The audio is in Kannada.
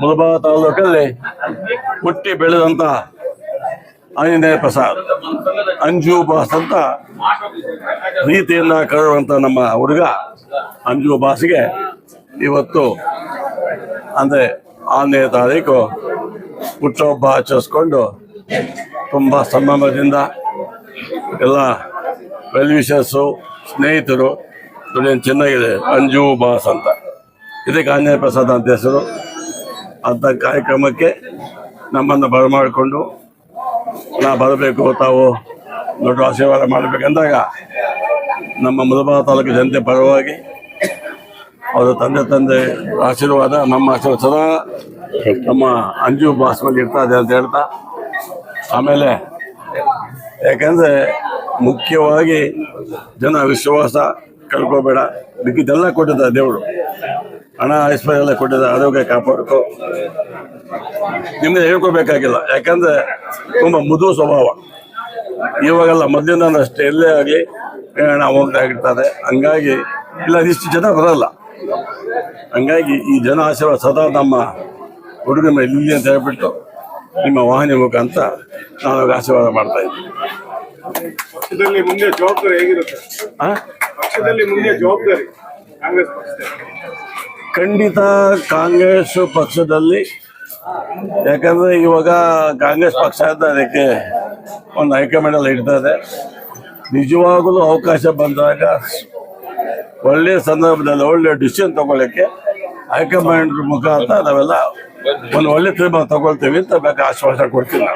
ಮುಳಬಾ ತಾಲೂಕಲ್ಲಿ ಹುಟ್ಟಿ ಬೆಳೆದಂತ ಆಂಜನೇಯ ಪ್ರಸಾದ್, ಅಂಜು ಬಾಸ್ ಅಂತ ರೀತಿಯನ್ನ ಕರೆಯುವಂತ ನಮ್ಮ ಹುಡುಗ ಅಂಜು ಬಾಸ್ಗೆ ಇವತ್ತು ಅಂದ್ರೆ ಆರನೇ ತಾರೀಕು ಹುಟ್ಟುಹಬ್ಬ ಆಚರಿಸ್ಕೊಂಡು ತುಂಬ ಸಂಭ್ರಮದಿಂದ ಎಲ್ಲ ವೆಲ್ ವಿಷರ್ಸು ಸ್ನೇಹಿತರು ಚೆನ್ನಾಗಿದೆ, ಅಂಜು ಬಾಸ್ ಅಂತ. ಇದಕ್ಕೆ ಆಂಜನೇಯ ಪ್ರಸಾದ ಅಂತ ಹೆಸರು. ಅಂಥ ಕಾರ್ಯಕ್ರಮಕ್ಕೆ ನಮ್ಮನ್ನು ಬರಮಾಡಿಕೊಂಡು ನಾ ಬರಬೇಕು, ತಾವು ದೊಡ್ಡ ಆಶೀರ್ವಾದ ಮಾಡಬೇಕಂದಾಗ ನಮ್ಮ ಮುಲಬಾ ತಾಲೂಕು ಜನತೆ ಪರವಾಗಿ ಅವರ ತಂದೆ ತಂದೆ ಆಶೀರ್ವಾದ, ನಮ್ಮ ಆಶೀರ್ವಾದ ಸದಾ ನಮ್ಮ ಅಂಜು ಬಾಸ್ಮಲ್ಲಿ ಇರ್ತಾ ಇರ್ತದೆ ಅಂತ ಹೇಳ್ತಾ, ಆಮೇಲೆ ಯಾಕೆಂದರೆ ಮುಖ್ಯವಾಗಿ ಜನ ವಿಶ್ವಾಸ ಕಳ್ಕೋಬೇಡ ಮಿಕ್ಕಿದ್ದೆಲ್ಲ ಕೊಟ್ಟಿದ್ದ ದೇವರು. ಹಣ ಎಲ್ಲ ಕೊಟ್ಟಿದ್ದ ಆರೋಗ್ಯ ಕಾಪಾಡ್ಕೋ. ನಿಮ್ಗೆ ಹೇಳ್ಕೋಬೇಕಾಗಿಲ್ಲ ಯಾಕಂದ್ರೆ ತುಂಬ ಮೃದು ಸ್ವಭಾವ. ಇವಾಗೆಲ್ಲ ಮೊದಲಿನ ಅಷ್ಟೇ ಎಲ್ಲೇ ಆಗಲಿ ನಾವು ಹೋಗ್ತಾ ಇರ್ತಾರೆ ಹಂಗಾಗಿ ಇಲ್ಲ ಇಷ್ಟು ಜನ ಬರಲ್ಲ. ಹಂಗಾಗಿ ಈ ಜನ ಆಶೀರ್ವಾದ ಸದಾ ನಮ್ಮ ಹುಡುಗನ ಇಲ್ಲಿ ಅಂತ ಹೇಳ್ಬಿಟ್ಟು ನಿಮ್ಮ ವಾಹನ ಮುಖಾಂತ ನಾನು ಆಶೀರ್ವಾದ ಮಾಡ್ತಾ ಇದ್ದೀನಿ. ಪಕ್ಷದಲ್ಲಿ ಮುಂದೆ ಜವಾಬ್ದಾರಿ ಹೇಗಿರುತ್ತೆ? ಆ? ಪಕ್ಷದಲ್ಲಿ ಮುಂದೆ ಜವಾಬ್ದಾರಿ ಕಾಂಗ್ರೆಸ್ ಪಕ್ಷದಲ್ಲಿ. ಖಂಡಿತ ಕಾಂಗ್ರೆಸ್ ಪಕ್ಷದಲ್ಲಿ. ಯಾಕಂದ್ರೆ ಇವಾಗ ಕಾಂಗ್ರೆಸ್ ಪಕ್ಷ ಅಂತ ಅದಕ್ಕೆ ಒಂದು ಹೈಕಮಾಂಡ್ ಎಲ್ಲ ಇದೆ. ನಿಜವಾಗಲೂ ಅವಕಾಶ ಬಂದಾಗ ಒಳ್ಳೆಯ ಸಂದರ್ಭದಲ್ಲಿ ಒಳ್ಳೆ ಡಿಸಿಷನ್ ತಗೊಳ್ಳೋಕ್ಕೆ ಹೈಕಮಾಂಡ್ ಮುಖಾಂತರ ನಾವೆಲ್ಲ ಒಂದು ಒಳ್ಳೆ ತೀರ್ಮಾನ ತಗೊಳ್ತೀವಿ ಅಂತ ಬೇಕಾ ಆಶ್ವಾಸ ಕೊಡ್ತೀನಿ